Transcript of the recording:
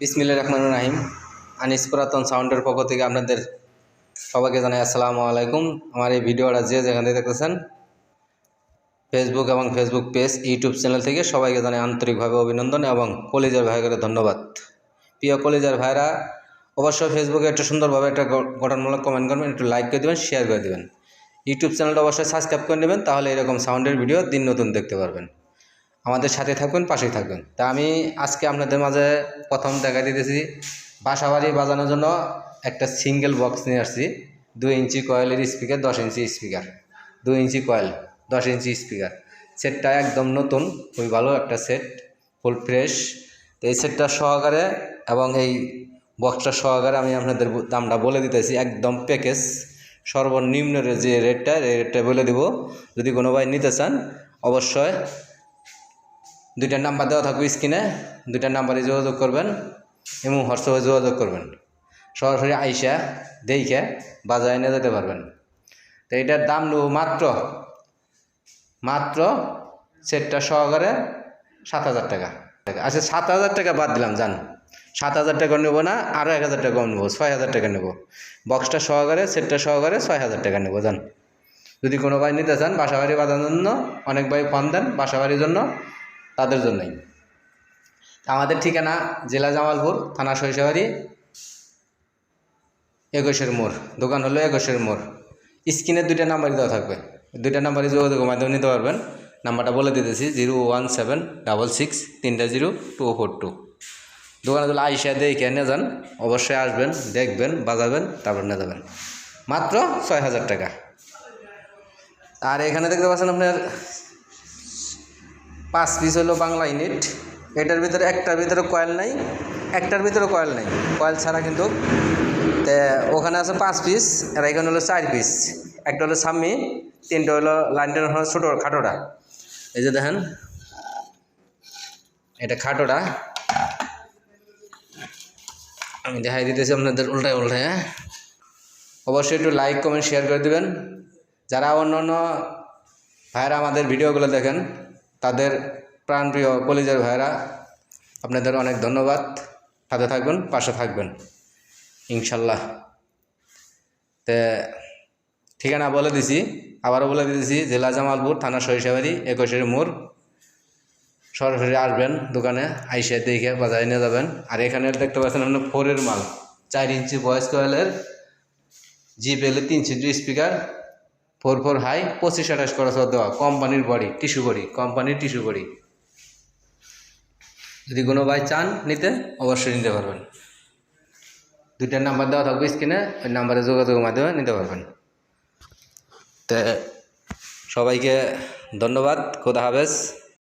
বিসমিল্লা রহমান রাহিম। আনিস পুরাতন সাউন্ডের পক্ষ থেকে আপনাদের সবাইকে জানাই আসসালামু আলাইকুম। আমার এই ভিডিওটা যে যেখান দেখতেছেন ফেসবুক এবং ফেসবুক পেজ ইউটিউব চ্যানেল থেকে সবাইকে জানাই আন্তরিকভাবে অভিনন্দন এবং কলেজের ভাইকে ধন্যবাদ। প্রিয় কলেজের ভাইরা, অবশ্যই ফেসবুকে একটু সুন্দরভাবে একটা গঠনমূলক কমেন্ট করবেন, একটু লাইক করে দেবেন শেয়ার করে দেবেন। ইউটিউব চ্যানেলটা অবশ্যই সাবস্ক্রাইব করে নেবেন, তাহলে এরকম সাউন্ডের ভিডিও দিন নতুন দেখতে পারবেন। আমাদের সাথে থাকবেন পাশেই থাকবেন তা আমি আজকে আপনাদের মাঝে প্রথম দেখা দিতেছি। বাসাবাড়ি বাজানোর জন্য একটা সিঙ্গেল বক্স নিয়ে আসছি। দুই ইঞ্চি কয়েলের স্পিকার দশ ইঞ্চি স্পিকার দুই ইঞ্চি কয়েল দশ ইঞ্চি স্পিকার সেটটা একদম নতুন, খুবই ভালো একটা সেট ফুল ফ্রেশ তো এই সেটটা সহকারে এবং এই বক্সটা সহকারে আমি আপনাদের দামটা বলে দিতেছি, একদম প্যাকেজ সর্বনিম্ন যে রেটটা এই রেটটা বলে দিব। যদি কোনো ভাই নিতে চান, অবশ্যই দুইটা নাম্বার দেওয়া থাকবে স্ক্রিনে দুইটা নাম্বারে যোগাযোগ করবেন এবং হোয়াটসঅ্যাপে যোগাযোগ করবেন। সরাসরি আইসা দেখে বাজারে নিয়ে যেতে পারবেন। তো এটার দাম নেব মাত্র মাত্র সেটটা সহকারে সাত হাজার টাকা। আচ্ছা সাত হাজার টাকা বাদ দিলাম, জান। সাত হাজার টাকা নেব না আরও এক হাজার টাকা নেব, ছয় হাজার টাকা নেব। বক্সটা সহকারে, সেটটা সহকারে ছয় হাজার টাকা নেব, জান। যদি কোনো ভাই নিতে চান, বাসাবাড়ি বাঁধানোর জন্য, অনেক ভাই ফোন দেন, বাসাবাড়ির জন্য। তাদের জন্যই। আমাদের ঠিকানা জেলা জামালপুর, থানা সরিষাবাড়ি একুশের মোড়। দোকান হলো একুশের মোড়। স্ক্রিনে দুইটা নাম্বারই দেওয়া থাকবে। দুইটা নাম্বারই যোগাযোগের মাধ্যমে নিতে পারবেন। নাম্বারটা বলে দিতেছি, zero one seven double six তিনটা জিরো টু ফোর টু। দোকানে যদি আইসা দেখে নিয়ে যান। অবশ্যই আসবেন, দেখবেন, বাজাবেন, তারপর নিয়ে যাবেন। মাত্র ছয় হাজার টাকা। আর এখানে দেখতে পাচ্ছেন আপনার পাঁচ পিস হলো বাংলা ইউনিট এটার ভিতরে একটার ভিতরে কয়েল নাই, একটার ভিতরে কয়েল নাই। কয়েল ছাড়া কিন্তু ওখানে আছে পাঁচ পিস আর এখানে হলো চার পিস একটা হলো সাম্মি, তিনটা হলো লাইনটা হলো ছোটো খাটোটা। এই যে দেখেন, এটা খাটোটা। আমি দেখাই দিতেছি আপনাদের উল্টায় উল্টায় হ্যাঁ? অবশ্যই একটু লাইক কমেন্ট শেয়ার করে দেবেন। যারা অন্য অন্য ভাইয়েরা আমাদের ভিডিওগুলো দেখেন তাদের প্রাণপ্রিয় কলিজার ভাইয়েরা, আপনাদের অনেক ধন্যবাদ। সাথে থাকবেন, পাশে থাকবেন, ইনশাল্লাহ। তে, ঠিকানা বলে দিছি, আবারও বলে দিয়েছি জেলা জামালপুর, থানা সরিষাবাড়ি, একুশের মোড়। সরাসরি আসবেন দোকানে, আইসে দেখে বাজারে নিয়ে যাবেন। আর এখানে দেখতে পাচ্ছেন আপনার ফোরের মাল। চার ইঞ্চি ভয়েস কয়েলের জিপ এলে তিন inch speaker. Four four high, পঁচিশ আঠাশ খরচ দেওয়া। কোম্পানির বডি, টিস্যু বডি, কোম্পানির টিস্যু বডি। যদি কোনো ভাই চান নিতে, অবশ্যই নিতে পারবেন। দুইটার নাম্বার দেওয়া থাকবে স্ক্রিনে, ওই নাম্বারে যোগাযোগের মাধ্যমে নিতে পারবেন। তো, সবাইকে ধন্যবাদ, খোদা হাফেজ।